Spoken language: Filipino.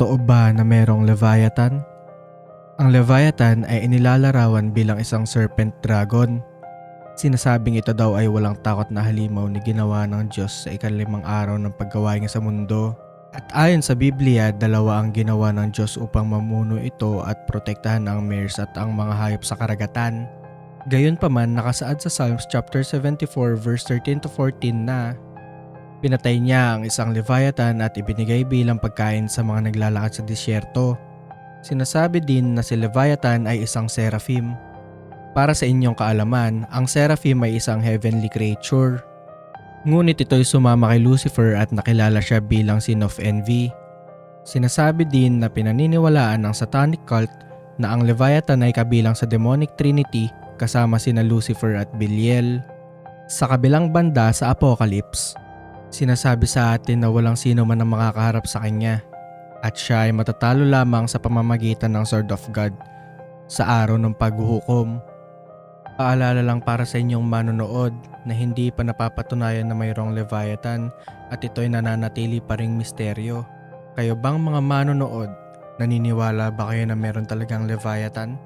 Totoo ba na merong Leviathan? Ang Leviathan ay inilalarawan bilang isang serpent dragon. Sinasabing ito daw ay walang takot na halimaw ni ginawa ng Diyos sa ikalimang araw ng paggawa niya sa mundo. At ayon sa Biblia, dalawa ang ginawa ng Diyos upang mamuno ito at protektahan ang mares at ang mga hayop sa karagatan. Gayunpaman nakasaad sa Psalms chapter 74 verse 13 to 14 na Pinatay niya ang isang Leviathan at ibinigay bilang pagkain sa mga naglalakad sa disyerto. Sinasabi din na si Leviathan ay isang seraphim. Para sa inyong kaalaman, ang seraphim ay isang heavenly creature. Ngunit ito'y sumama kay Lucifer at nakilala siya bilang sin of envy. Sinasabi din na pinaniniwalaan ng satanic cult na ang Leviathan ay kabilang sa demonic trinity kasama sina Lucifer at Belial. Sa kabilang banda sa Apocalypse, Sinasabi sa atin na walang sino man ang makakaharap sa kanya at siya ay matatalo lamang sa pamamagitan ng Sword of God sa araw ng paghuhukom. Paalala lang para sa inyong manonood na hindi pa napapatunayan na mayroong Leviathan at ito'y nananatili pa ring misteryo. Kayo bang mga manonood, naniniwala ba kayo na meron talagang Leviathan?